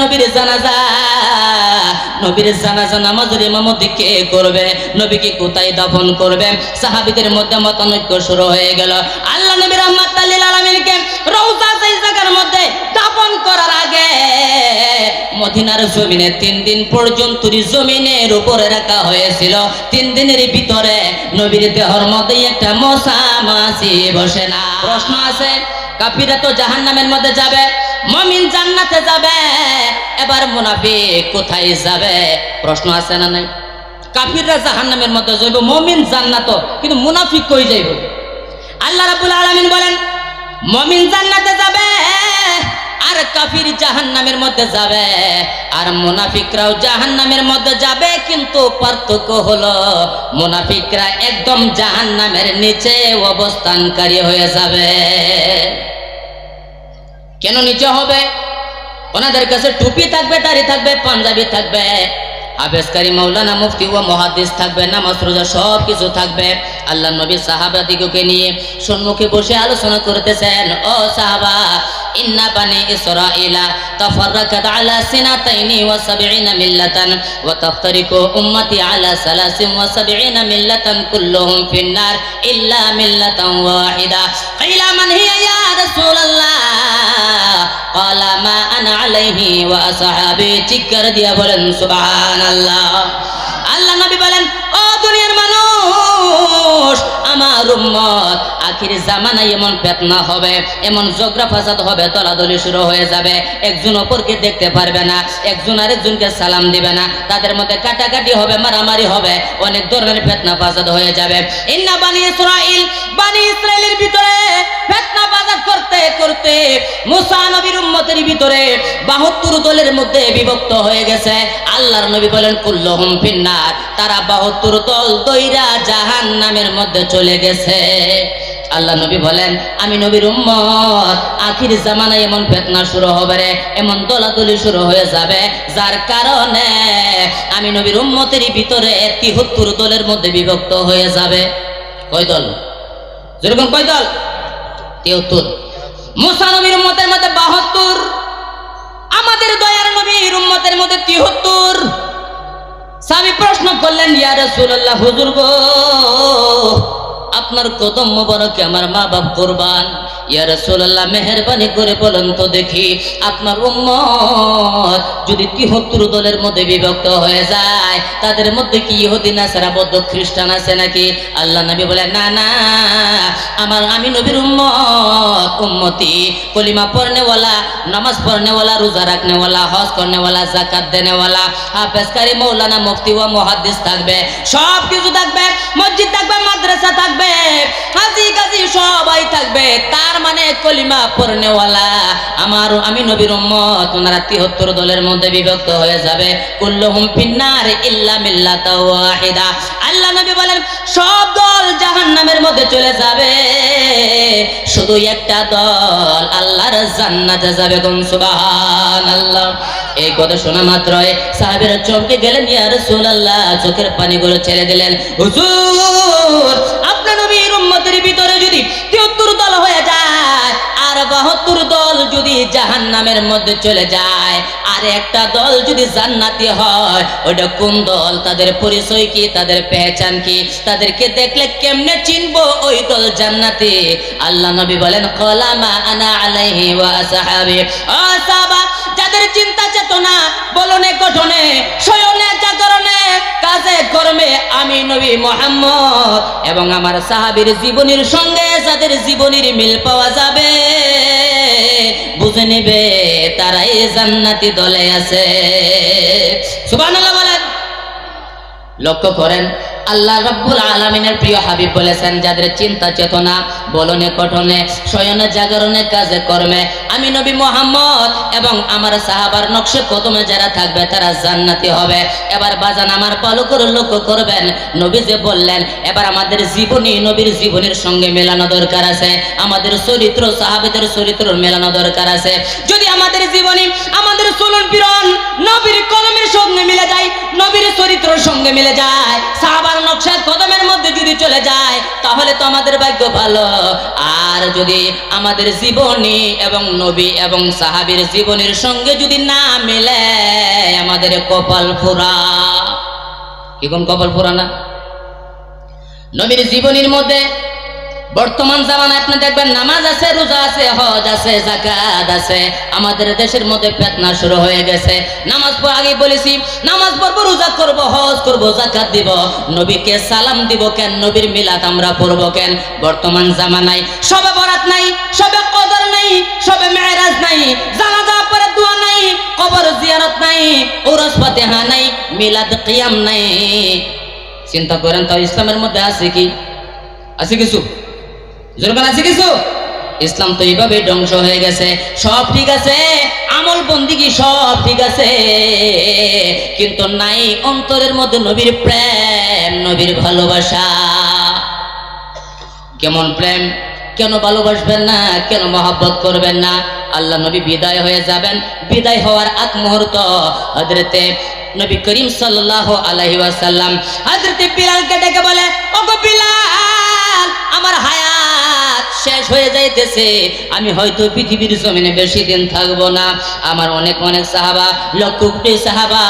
নবীর জানাজা। নবীর জানাজা নামাজের ইমামতি কে করবে? নবীকে কোথায় দাফন করবে? সাহাবীদের মধ্যে মতানৈক্য শুরু হয়ে গেল। আল্লাহ নবী রহমত আল্লিল আলমিনকে রৌজা সেই জায়গার মধ্যে দাফন করার আগে মদিনার জমিনে তিন দিন পর্যন্ত জমিনের উপরে রাখা হয়েছিল। তিন দিনের ভিতরে নবীর দেহর মধ্যে একটা মশা মাছি বসে না। প্রশ্ন আছে, কাফিরা তো জাহান্নামের মধ্যে যাবে। মমিন জান্নাতে যাবে, এবার মুনাফিক কোথায় যাবে? প্রশ্ন আছে না নাই? কাফিররা জাহান্নামের মধ্যে যাইব মমিন জান্নাত, কিন্তু মুনাফিক কই যাইব? আল্লাহ রাব্বুল আলামিন বলেন, মমিন জান্নাতে যাবে, আর কাফির জাহান্নামের মধ্যে যাবে, আর মুনাফিকরাও জাহান্নামের মধ্যে যাবে, কিন্তু পার্থক্য হলো মুনাফিকরা একদম জাহান্নামের নিচে অবস্থানকারী হয়ে যাবে। কেন নিচে হবে? ওনাদের কাছে টুপি থাকবে, দাড়ি থাকবে, পাঞ্জাবি থাকবে। আবেশকারী মৌলানা মুফতি ও মহাদিস থাকবে, নামাজ, রোজা সব কিছু থাকবে। আল্লাহ নবী সাহাবাদিগকে নিয়ে সম্মুখে বসে আলোচনা করতেছেন। ও সাহাবা ইন্না বানি ইসরাঈলা তাফাররাকাত আলা সিনাতাইনি ওয়া সাবঈনা মিল্লাতান ওয়া তাফতারিকু উম্মতি আলা সালাসিন ওয়া সাবঈনা মিল্লাতান কুল্লুহুম ফিন্নার ইল্লা মিল্লাতান ওয়াহিদা। ক্বিলা মান হিয়া ইয়া রাসূলুল্লাহ? ক্বালা, মা আনা আলাইহি ওয়া আসহাবি। চিৎকার দিয়া বলেন, সুবহানাল্লাহ। আল্লাহ নবী বলেন, ও দুনিয়ার মানুষ, আমার উম্মত আখির জামানায় এমন ফেতনা হবে, এমন জগরা ফাসাদ হবে দলাদলি শুরু হয়ে যাবে। একজন অপরকে দেখতে পারবে না, একজন আরেকজনকে সালাম দিবে না। তাদের মধ্যে কাটাকাটি হবে, মারামারি হবে, অনেক ধরনের ফেতনা ফাসাদ হয়ে যাবে। ইন্না বানি ইসরাইল বানি ইসরাইলের ভিতরে ফেতনা ফাসাদ করতে করতে মুসা নবীর উম্মতের ভিতরে বাহাত্তর দলের মধ্যে বিভক্ত হয়ে গেছে। আল্লাহর নবী বলেন, কুল্লহুম ফিন্নার। তারা বাহাত্তর দল দইরা জাহান নামের মধ্যে চলে গেছে। আল্লাহ নবী বলেন, আমি নবীর উম্মত। আখির জামানায় এমন ফেতনা শুরু হবে রে, এমন দলাদলি শুরু হয়ে যাবে। যার কারণে আমি নবীর উম্মতের ভিতরে তিহত্তর দলের মধ্যে বিভক্ত হয়ে যাবে। কয় দল? যেরকম কয় দল? তিহত্তর। মুসা নবীর উম্মতের মধ্যে বাহাত্তর। আমাদের দয়ার নবীর উম্মতের মধ্যে তিহত্তর। স্বামী প্রশ্ন করলেন, ইয়া রাসূলুল্লাহ, হুজুর গো আপনার কদম মোবারকে আমার মা বাপ কোরবান। ইয়া রাসূলুল্লাহ করে তো দেখি, আপনার যদি তিহত্তর দলের মধ্যে বিভক্ত হয়ে যায়, তাদের মধ্যে কি বৌদ্ধ, খ্রিস্টান আছে নাকি? আল্লাহ নবী বলে, না না, আমার, আমি নবীর উম্মতি কলিমা পড়নেওয়ালা, নামাজ পড়নেওয়ালা, রোজা রাখনেওয়ালা, হজ করনেওয়ালা জাকাত দেনেওয়ালা, হাফেজকারী, মৌলানা, মুফতি ও মুহাদ্দিস থাকবে সব কিছু থাকবে, মসজিদ থাকবে, মাদ্রাসা থাকবে হাজি গাজি সবাই থাকবে, তার মানে কলিমা পড়নেওয়ালা। আমার আমি নবীর উম্মত, ওনারা তিহত্তর দলের মধ্যে বিভক্ত হয়ে যাবে। ফিন্নার আল্লাহ নবী বলেন, সব দল জাহান্নামের মধ্যে চলে যাবে। শুধু একটা দল, আল্লাহর জান্নাতে যাবে সুবহানাল্লাহ। এই কথা শোনা মাত্রই সাহাবীরা চমকে গেলেন, ইয়া রাসূলুল্লাহ, চোখের পানিগুলো ছেড়ে দিলেন। হুজুর! 72 দল যদি জাহান্নামের মধ্যে চলে যায়, আর একটা দল যদি জান্নাতি হয় ওটা কোন দল? তাদের পরিচয় কি? তাদের পেহচান কি? তাদেরকে দেখলে কেমনে চিনবো ওই দল জান্নাতি? আল্লাহ নবী বলেন, কলামা আনা আলাইহি ওয়া আসহাবি। ও সাহাবা, যাদের চিন্তা চেতনা বলনে গঠনে শয়নে জাগরণে কাজে কর্মে আমি নবী মোহাম্মদ এবং আমার সাহাবির জীবনীর সঙ্গে যাদের জীবনীর মিল পাওয়া যাবে, বুঝে নেবে তারাই জান্নাতি দলে আছে। সুবহানাল্লাহ বলেন। লক্ষ্য করেন আল্লাহ রাব্বুল আলামিনের প্রিয় হাবিব বলেছেন, যাদের চিন্তা চেতনা, বলনে কঠনে, শয়নে জাগরণে কাজে কর্মে, আমি নবী মোহাম্মদ এবং আমার সাহাবার নকশে কদমে যারা থাকবে তারা জান্নাতি হবে। এবার বাজান আমার করে লক্ষ্য করবেন। নবী যে বললেন, এবার আমাদের জীবনী নবীর জীবনের সঙ্গে মেলানো দরকার আছে। আমাদের চরিত্র, সাহাবেদের চরিত্র মেলানো দরকার আছে। যদি আমাদের জীবনী, আমাদের চলন পীড়ন নবীর কলমের সঙ্গে মিলে যায়, নবীর চরিত্র চরিত্রের সঙ্গে মিলে যায় সাহাবার নকশা কদমের মধ্যে যদি চলে যায়, তাহলে তো আমাদের ভাগ্য ভালো। আর যদি আমাদের জীবনী এবং নবী এবং সাহাবির জীবনের সঙ্গে যদি না মেলে, আমাদের কপাল ফুরা। কি কোন কপাল ফুরা না? নবীর জীবনীর মধ্যে বর্তমান জামানায় আপনি দেখবেন নামাজ আছে, রোজা আছে, হজ আছে জাকাত আছে। আমাদের দেশের মধ্যে ফেতনা শুরু হয়ে গেছে। নামাজ আগে বলেছি, নামাজ পড়ব, রোজা করব, হজ করব জাকাত দিব। নবীকে সালাম দিব কেন? নবীর মিলাদ আমরা পড়ব কেন? বর্তমান জামানায় সবে বরাত নাই, সবে কদর নাই, সবে মেরাজ নাই জানাজা পরে দোয়া নাই, কবর জিয়ারত নাই, ওরস ফাতিহা নাই, মিলাদ কিয়াম নাই। চিন্তা করেন তো ইসলামের মধ্যে আছে কি? আছে কিছু? জোরকান আছে কিছু? ইসলাম তো এইভাবে ধ্বংস হয়ে গেছে। সব ঠিক আছে, আমল বন্দিগি সব ঠিক আছে। কিন্তু নাই অন্তরের মধ্যে নবীর প্রেম, নবীর ভালোবাসা। কেমন প্রেম? কেন ভালোবাসবেন না? কেন মহাব্বত করবেন না? আল্লাহ নবী বিদায় হয়ে যাবেন। বিদায় হওয়ার আগ মুহূর্ত হজরতে নবী করিম সাল্লাহ আলহি ওয়াসাল্লাম হজরতে বিলালকে ডেকে বলে, ওগো বিলাল, আমার হায়াত শেষ হয়ে যাইতেছে। আমি হয়তো পৃথিবীর জমিনে বেশি দিন থাকব না। আমার অনেক অনেক সাহাবা, লক্ষ কোটি সাহাবা,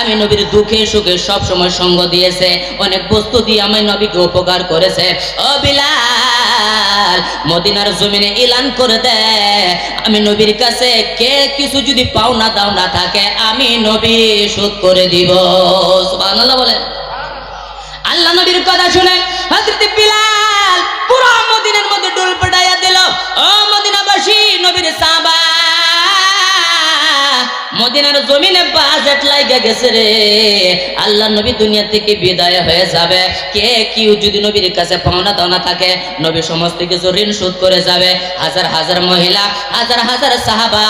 আমি নবীর দুঃখে সুখে সব সময় সঙ্গ দিয়েছে। অনেক বস্তু দিয়ে আমি নবীকে উপকার করেছে। ও বিলাল, মদিনার জমিনে ইলান করে দে। আমি নবীর কাছে কে কিছু যদি পাওনা দাও না থাকে আমি নবী শোধ করে দিব। সুবহানাল্লাহ বলেন। আল্লাহ নবীর কথা শুনে হযরত বিলাল পুরো মদিনের মধ্যে ডুল পড়াইয়া দিল। ও মদিনাবাসী নবীর সাহাবা। মদিনার জমিনে বাজেট লাগা গেছে রে। আল্লাহ নবী দুনিয়া থেকে বিদায় হয়ে যাবে। কে কি যদি নবীর কাছে পাওনা দাওনা থাকে, নবী সমস্ত কিছু ঋণ শোধ করে যাবে। হাজার হাজার মহিলা, হাজার হাজার সাহাবা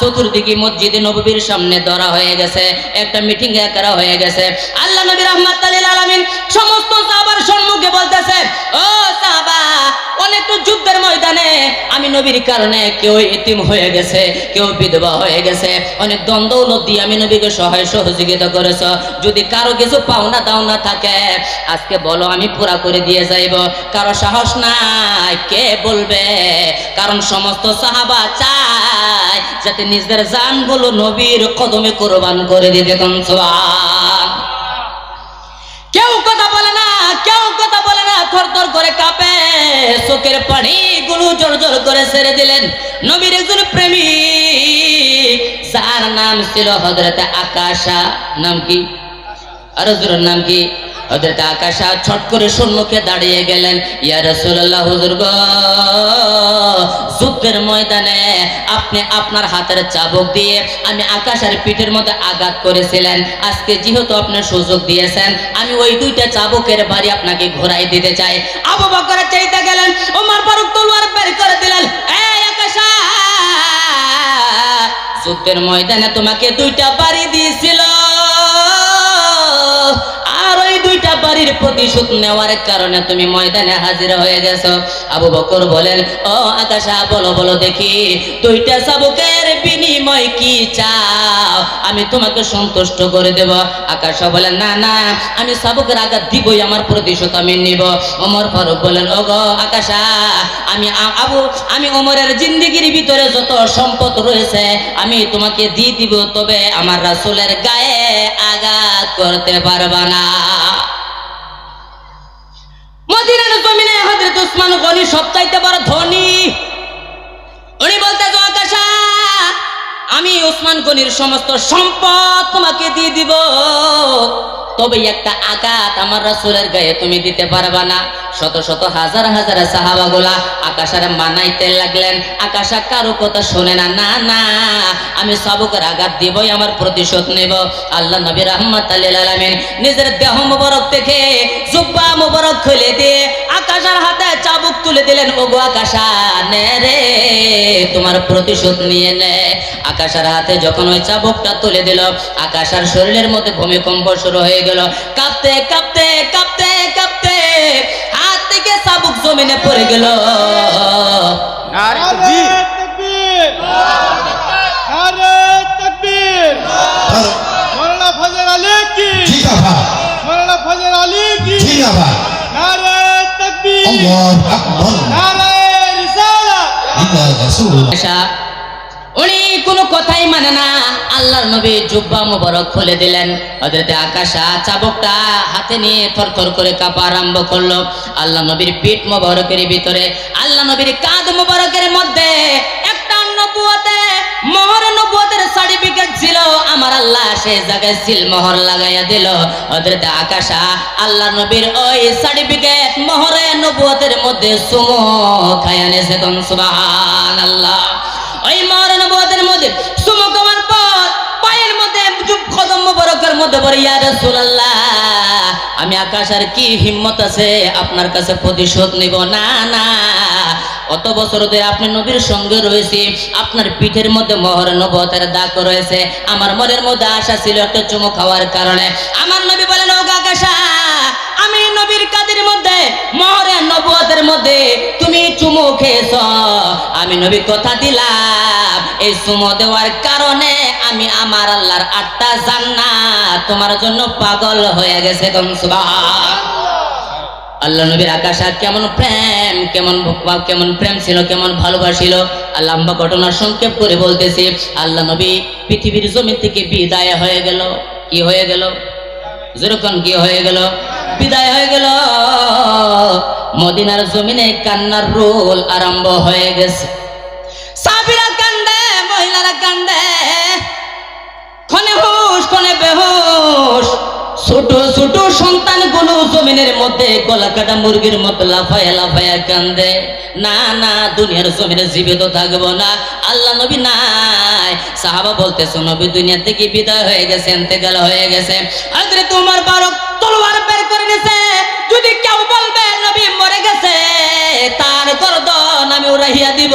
চতুর্দিকে মসজিদে নবীর সামনে ধরা হয়ে গেছে। একটা মিটিং করা হয়ে গেছে। আল্লাহ নবী রহমাত আলামিন সমস্ত সাহাবার সম্মুখে বলতেছে, ও সাহাবা, অনেক তো যুদ্ধের ময়দানে আমি নবীর কারণে কেউ ইতিম হয়ে গেছে, কেউ বিধবা হয়ে গেছে, অনেক দ্বন্দ্ব দিয়ে আমি নবীকে সহায় সহযোগিতা করেছ। যদি কারও কিছু পাওনা দাও না থাকে, আজকে বলো আমি পুরা করে দিয়ে যাইব। কারও সাহস নাই, কে বলবে? কারণ সমস্ত সাহাবা চায় যাতে নিজের জানগুলো নবীর কদমে কোরবান করে দিতে। কেউ কথা বলে কেউ কথা বলে না থর থর করে কাঁপে। চোখের পানি গুলো জোর জোর করে ছেড়ে দিলেন নবীর একজন প্রেমী যার নাম ছিল হজরত আকাশা। নাম কি? আর নাম কি? হজরত আকাশা ছট করে সম্মুখে দাঁড়িয়ে গেলেন। ইয়া রাসূলুল্লাহ, হুজুর গো, যুদ্ধের ময়দানে আপনি আপনার হাতের চাবুক দিয়ে আমি আকাশের পিঠের মধ্যে আঘাত করেছিলেন। আজকে যেহেতু আপনি সুযোগ দিয়েছেন, আমি ওই দুইটা চাবুকের বাড়ি আপনাকে ঘোরাই দিতে চাই। আবু বকর চাইতে গেলেন, ওমর ফারুক তলোয়ার বের করে দিলেন। এই আকাশা, যুদ্ধের ময়দানে তোমাকে দুইটা বাড়ি দিয়েছিল দুইটা প্রতিশোধ নেওয়ার কারণে তুমি ময়দানে হাজির হয়ে গেছো। আবু বকর বলেন, ও আকাশা, বলো বলো দেখি, দুইটা চাবুকের বিনিময় কি চাও? আমি তোমাকে সন্তুষ্ট করে দেব। আকাশা বলেন, না না, আমি চাবুকের আঘাত দিবই, আমার প্রতিশোধ আমি নিব। ওমর ফারুক বলেন ও গো আকাশা, আমি আবু, আমি ওমরের জিন্দিগির ভিতরে যত সম্পদ রয়েছে, আমি তোমাকে দিয়ে দিব, তবে আমার রাসূলের গায়ে আঘাত করতে পারবা না মদিনার জমিনে হযরত উসমান গনি সবচাইতে বড় ধনী। উনি বলতে আকাশা আমি ওসমান গনির সমস্ত সম্পদ তোমাকে দিয়ে দিব। তবে একটা আঘাত আমার রাসূলের গায়ে তুমি দিতে পারবা না। শত শত হাজার হাজার সাহাবাগুলা আকাশার মানাইতে লাগলেন। আকাশা কারও কথা শোনে না না না, আমি সবকের আঘাত দিবই, আমার প্রতিশোধ নেব। আল্লাহ নবী রহমত আলামিন নিজের দেহ মুবারক থেকে জুব্বা মুবারক খুলে দিয়ে আকাশার হাতে চাবুক তুলে দিলেন, ওগো আকাশা নে রে, তোমার প্রতিশোধ নিয়ে নে। আকাশার হাতে যখন ওই চাবুকটা তুলে দিল, আকাশার শরীরের মধ্যে ভূমিকম্প শুরু হয়ে গেল। কাঁপতে কাঁপতে কাঁপতে কাঁপতে হাত থেকে সাবুক জমিনে পড়ে গেল। Allah Akbar. Allah Rasul. মৌলানা ফজল আলী কি জিন্দাবাদ আল্লাহর নবী জুব্বা মুবারক খুলে দিলেন। হযরতে আকাশা চাবকটা হাতে নিয়ে থরথর করে কাঁপা আরম্ভ করল। আল্লাহ নবীর পিঠ মুবারকের ভিতরে, আল্লাহ নবীর কাঁধ মুবারকের মধ্যে একটা নবুয়তে, মোহর নবুয়তের সার্টিফিকেট ছিল। আমার আল্লাহ সেই জায়গায় সিল মোহর লাগাইয়া দিল। হযরত আকাশা আল্লাহ নবীর ওই সার্টিফিকেট মোহরে নবুয়তের মধ্যে সুমো খায়ানেছে কোন, সুবহানাল্লাহ। ওই মোহর নবুয়তের মধ্যে সুমো পর পায়ের মধ্যে কদম মোবারকের মধ্যে বলে ইয়া রাসূলুল্লাহ, আমি আকাশের কি হিম্মত আছে? আপনার কাছে প্রতিশোধ নিব? না না, অত বছর ধরে আপনি নবীর সঙ্গে রয়েছি, আপনার পিঠের মধ্যে মোহর নবতের দাগ রয়েছে, আমার মনের মধ্যে আশা ছিল একটা চুমু খাওয়ার কারণে। আমার নবী বলেন ও আকাশা, আমি নবীর কাদের মধ্যে মোহরে নবতের মধ্যে খেয়েছ? আমি নবী কথা দিলাম। এই চুমু দেওয়ার কারণে আমি আমার আল্লাহর আটটা জান্নাত তোমার জন্য পাগল হয়ে গেছে আল্লাহ নবীর আকাশা কেমন প্রেম, কেমন কেমন প্রেম ছিল, কেমন ভালোবাসিল। লম্বা ঘটনা সংক্ষেপ করে বলতেছি, আল্লাহ নবী পৃথিবীর জমি থেকে বিদায় হয়ে গেল। কি হয়ে গেল? যেরকম কি হয়ে গেল? বিদায় হয়ে গেল। মদিনার জমিনে কান্নার রোল আরম্ভ হয়ে গেছে। সাবিরা কান্দে, মহিলারা কান্দে। ক্ষণে হুশ ক্ষণে বেহুশ। ছোট ছোট সন্তানগুলো জমিনের মধ্যে গলা কাটা মুরগির মতো লাফায়া লাফায়া কান্দে। না না, দুনিয়ার জমিনে জীবিত থাকব না। আল্লাহ নবী নাই। সাহাবা বলতেছো, নবী দুনিয়া থেকে বিদায় হয়ে গেছে এতেকাল হয়ে গেছে। আদরে তোমার বারক তলোয়ার বের করে নিছে। যদি কেউ বলবে, নবী মরে গেছে, তার গর্দন আমি উড়াইয়া দিব।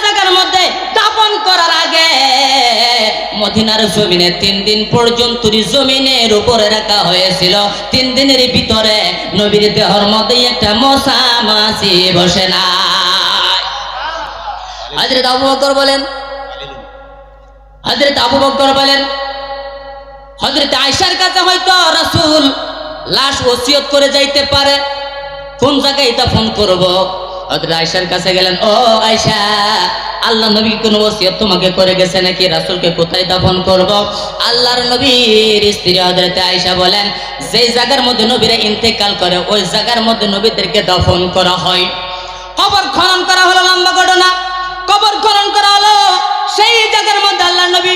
জায়গার মধ্যে দাফন করার আগে মদিনার জমিনে তিন দিন পর্যন্ত জমিনের উপরে রাখা হয়েছিল। তিন দিনের ভিতরে নবীর দেহর মধ্যে একটা মশা মাছি বসে না আবু বকর বলেন আবু বকর বলেন হজরত আয়সার কাছে হয়তো রাসূল লাশ ওসিয়ত করে যাইতে পারে, কোন জায়গায় দাফন করব? হজরত আয়সার কাছে গেলেন, ও আয়সা আল্লাহ নবী কোন ওসিয়ত তোমাকে করে গেছে নাকি? রাসূলকে কোথায় দাফন করব? আল্লাহর নবীর স্ত্রী হযরত আয়েশা বলেন, যেই জায়গার মধ্যে নবীরা ইন্তেকাল করে, ওই জায়গার মধ্যে নবীদেরকে দাফন করা হয়। কবর খনন করা হলো লম্বা ঘটনা। কবর খনন করা হলো সেই জায়গার মধ্যে আল্লাহ নবী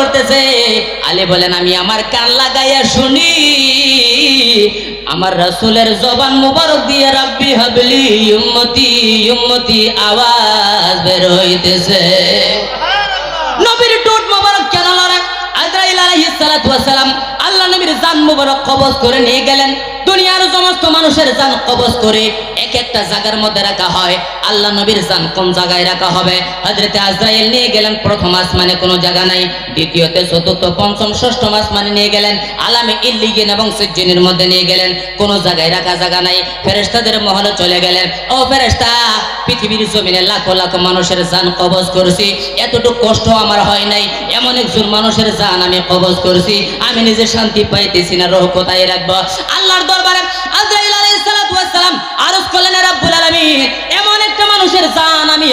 লড়তেছে আলী বলেন আমি আমার কান লাগাইয়া শুনি। আমার রাসূলের জবান মোবারক দিয়ে রাব্বি হাবলি উম্মতি উম্মতি আওয়াজ বের হইতেছে। নবীর ঠোঁট মোবারক কেন লড়ে আজরাইল আলাইহিস সালাতু আল্লাহ নবীর জান মোবারক কবজ করে নিয়ে গেলেন। দুনিয়ার সমস্ত মানুষের জান কবজ করে এক একটা জায়গার মধ্যে রাখা হয়। আল্লাহ নবীর জান কোন জায়গায় রাখা হবে? হযরতে আজরাইল নিয়ে গেলেন, প্রথম আসমানে কোনো জায়গা নাই। দ্বিতীয়তে, চতুর্থ, পঞ্চম, ষষ্ঠ আসমানে নিয়ে গেলেন। আলামে ইল্লিগিন এবং সিজ্জিনের মধ্যে নিয়ে গেলেন। কোনো জায়গায় রাখা জায়গা নাই। ফেরেশতাদের মহলে চলে গেলেন। ও ফেরেশতা, পৃথিবীর জমিনে লাখো লাখো মানুষের জান কবজ করছি। এতটুকু কষ্ট আমার হয় নাই। এমন একজন মানুষের জান আমি কবজ করছি। আমি নিজে শান্তি পাইতেছি না, রোহ কোথায় রাখব? আল্লাহর দরবারে আজরাইল সালাম আরজ করলেন "এ রাব্বুল আলামিন এমন একটা মানুষের জান আমি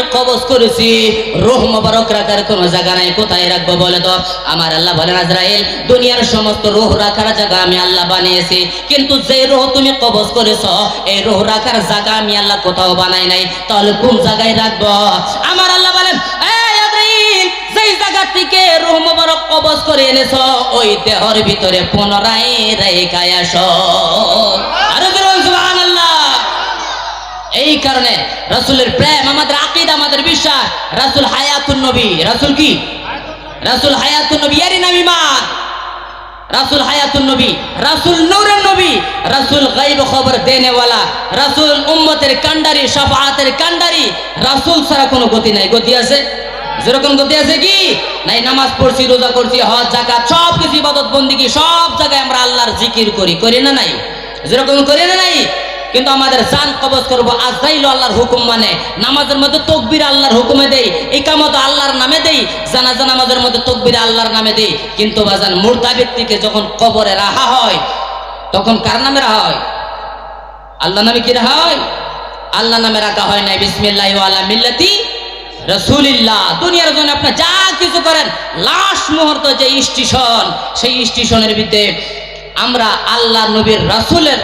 করেছি। কোনো জায়গা নাই কোথায় রাখব বলে তো? আমার আল্লাহ বলেন আজরাইল দুনিয়ার সমস্ত রোহ রাখার জায়গা আমি আল্লাহ বানিয়েছি। কিন্তু যে রোহ তুমি করেছ এই রোহ রাখার জায়গা আমি আল্লাহ কোথাও বানাই নাই। তাহলে কোন জায়গায় রাখব? আমার আল্লাহ বলেন "এই আজরাইল, যেই জায়গা থেকে রোহ মোবারক কবজ করে এনেছো ওই পুনরায় আরও এই কারণে রাসূলের প্রেম, আমাদের আকীদা, আমাদের বিশ্বাস, রাসূল হায়াতুন নবী। রাসূল কি? রাসূল হায়াতুন নবী, এরই নাম ঈমান। রাসুল হায়াতুল নবী, রাসুল নূরের নবী, রাসুল গাইব খবর দেনেওয়ালা, রাসুল উম্মতের কান্ডারি শাফাআতের কান্ডারি রাসুল ছাড়া কোনো গতি নাই। গতি আছে? যেরকম গতি আছে কি? নাই, নামাজ পড়ছি, রোজা করছি, হজ জাকাত সব কিছু ইবাদত, বন্দিগি, সব জায়গায় আমরা আল্লাহর জিকির করি। করি না নাই? যেরকম করি না নাই কিন্তু আমাদের জান কবজ করব আজরাইল আল্লাহর হুকুম মানে। নামাজের মধ্যে তকবির আল্লাহর হুকুমে দেই, ইকামত আল্লাহর নামে দেই, জানাজা নামাজের মধ্যে তকবির আল্লাহর নামে দেই। কিন্তু বাজান মুর্দা ব্যক্তিকে যখন কবরে রাহা হয়, তখন কার নামে রাহা হয়? আল্লাহ নামে কি রাখা হয়? আল্লাহ নামে রাখা হয় নাই, বিসমিল্লাহ আলা মিল্লাতি রসুলিল্লাহ। দুনিয়ার জন্য আপনি যা কিছু করেন লাস্ট মুহূর্ত যে স্টেশন, সেই স্টেশনের ভিতরে আমরা আল্লাহ নবীর রাসূলের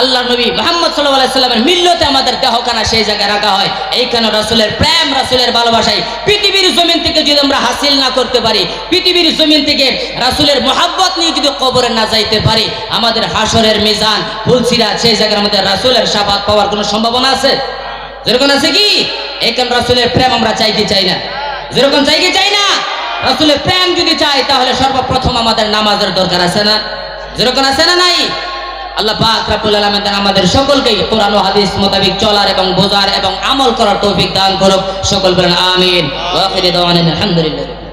আল্লাহ নবী মোহাম্মদ সাল্লামের মিল্লতে আমাদের দেহখানা সেই জায়গায় রাখা হয়। এইখানে রাসূলের প্রেম, রাসূলের ভালোবাসায় পৃথিবীর জমিন থেকে যদি আমরা হাসিল না করতে পারি, পৃথিবীর জমিন থেকে রাসূলের মোহাব্বত নিয়ে যদি কবরে না যাইতে পারি, আমাদের হাসরের মিজান ফুলসিরা সেই জায়গার মধ্যে রাসুলের সাবাত পাওয়ার কোনো সম্ভাবনা আছে? যেরকম আছে কি? এইখান রাসূলের প্রেম আমরা চাইতে চাই না। যেরকম চাইতে চাই না? রাসূলের প্রেম যদি চাই, তাহলে সর্বপ্রথম আমাদের নামাজের দরকার আছে না? যেরকম আছে না নাই? আল্লাহ পাক রাব্বুল আলামিন যেন আমাদের সকলকে কোরআন ও হাদিস মোতাবেক চলার এবং বোঝার এবং আমল করার তৌফিক দান করুক। সকল বলেন আমিন। ওয়া আখিরি দাওয়ানা আলহামদুলিল্লাহ।